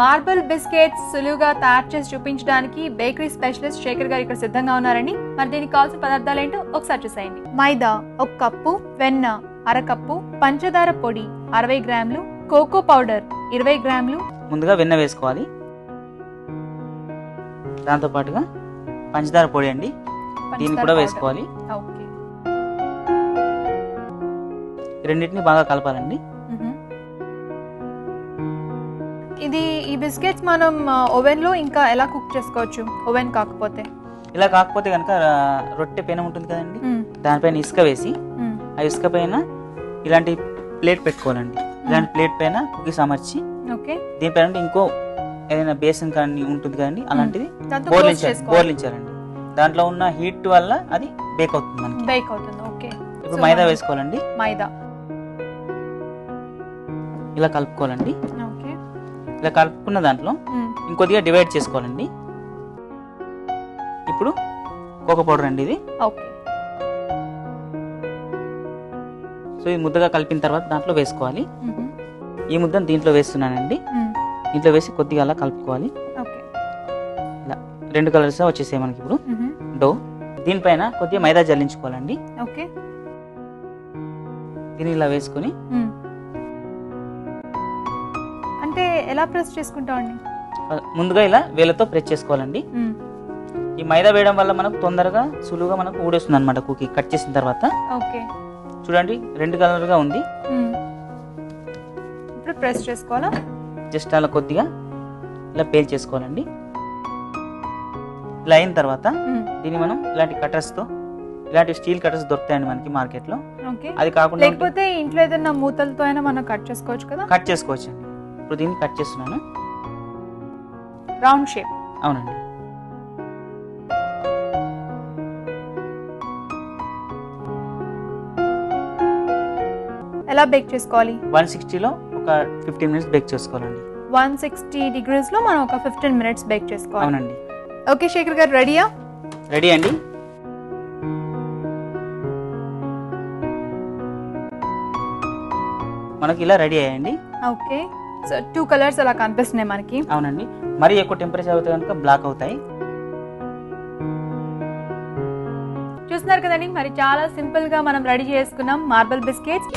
Marble biscuits సులువుగా తయారు చేసి చూపించడానికి బేకరీ స్పెషలిస్ట్ శేఖర్ గారు ఇక్కడ సిద్ధంగా ఉన్నారండి. మరి దీనికి కావాల్సిన పదార్థాలు ఏంటో ఒకసారి చూసేయండి. మైదా ఒక కప్పు వెన్న అరకప్పు పంచదార పొడి అరవై గ్రాములు కోకో పౌడర్ ఇరవై గ్రాములు. ముందుగా వెన్న వేసుకోవాలి. దాంతో పాటుగా పంచదార పొడి అండి. దీన్ని కూడా. వేసుకోవాలి. రెండింటిని బాగా కలపాలండి. ఇది ఈ బిస్కెట్స్ మనం ఓవెన్లో ఇంకా ఎలా కుక్ చేసుకోవచ్చు? ఓవెన్ కాకపోతే. ఇలా కాకపోతే కనుక రొట్టె పెనం ఉంటుంది కదండి. దానిపైన ఇసుక వేసి. ఆ ఇసుక పైన ఇలాంటి ప్లేట్ పెట్టుకోవాలండి. ఇలాంటి ప్లేట్ పైన కుకీస్ అమర్చి ఓకే. దీనిపైన ఇంకో ఏదైనా బేసిన్ కానీ ఉంటుంది కదండి అలాంటిది బోర్లించాలి బోర్లించాలండి. దాంట్లో ఉన్న హీట్ వల్ల అది బేక్ అవుతుంది మనకి. బేక్ అవుతుంది ఓకే. ఇప్పుడు మైదా వేసుకోవాలండి. మైదా. ఇలా కలుపుకోవాలండి. ఓకే. ఇలా కలుపుకున్న దాంట్లో. ఇంకొద్దిగా డివైడ్ చేసుకోవాలండి. ఇప్పుడు కోకో పౌడర్ అండి ఇది. ఓకే. సో ఇది ముద్దగా కలిపిన తర్వాత దాంట్లో వేసుకోవాలి. ఈ ముద్దను దీంట్లో వేస్తున్నానండి. దీంట్లో వేసి కొద్దిగా అలా కలుపుకోవాలి. ఓకే. ఇలా రెండు కలర్స్ వచ్చేసాయి మనకి ఇప్పుడు. డో. దీనిపైన కొద్దిగా మైదా జల్లించుకోవాలండి. ఓకే. దీన్ని ఇలా వేసుకొని. అంటే ఎలా ప్రెస్ చేసుకుంటామండి? ముందుగా ఇలా వేలతో ప్రెస్ చేసుకోవాలండి. ఈ మైదా వేయడం వల్ల మనకు తొందరగా సులువుగా మనకు ఊడేస్తుంది అనమాట కుకీ కట్ చేసిన తర్వాత. ఓకే. చూడండి రెండు కలర్గా ఉంది. ఇప్పుడు ప్రెస్ చేసుకోవాలా? జస్ట్ అలా కొద్దిగా ఇలా పేల్ చేసుకోవాలండి. ఇలా అయిన తర్వాత. దీన్ని మనం ఇలాంటి కటర్స్తో ఇలాంటి స్టీల్ కటర్స్ దొరుకుతాయండి మనకి మార్కెట్లో ఓకే. అది కాకుండా లేకపోతే ఇంట్లో ఏదైనా మూతలతో అయినా మనం కట్ చేసుకోవచ్చు కదా? కట్ చేసుకోవచ్చు అండి ఇప్పుడు దీన్ని కట్ చేస్తున్నాను. రౌండ్ షేప్ అవునండి. ఎలా బేక్ చేసుకోవాలి? వన్ సిక్స్టీలో ఒక ఫిఫ్టీన్ మినిట్స్ బేక్ చేసుకోవాలండి. వన్ సిక్స్టీ డిగ్రీస్లో మనం ఒక ఫిఫ్టీన్ మినిట్స్ బేక్ చేసుకోవాలి. అవునండి. ఓకే శేఖర్ గారు రెడీయా? రెడీ అండి. మనకి ఇలా రెడీ అయ్యాయండి. ఓకే. సో టూ కలర్స్ అలా కనిపిస్తున్నాయి మనకి. అవునండి. మరి ఎక్కువ టెంపరేచర్ అవుతే కనుక బ్లాక్ అవుతాయి. చూస్తున్నారు కదండి మరి చాలా సింపుల్గా మనం రెడీ చేసుకున్నాం మార్బల్ బిస్కెట్స్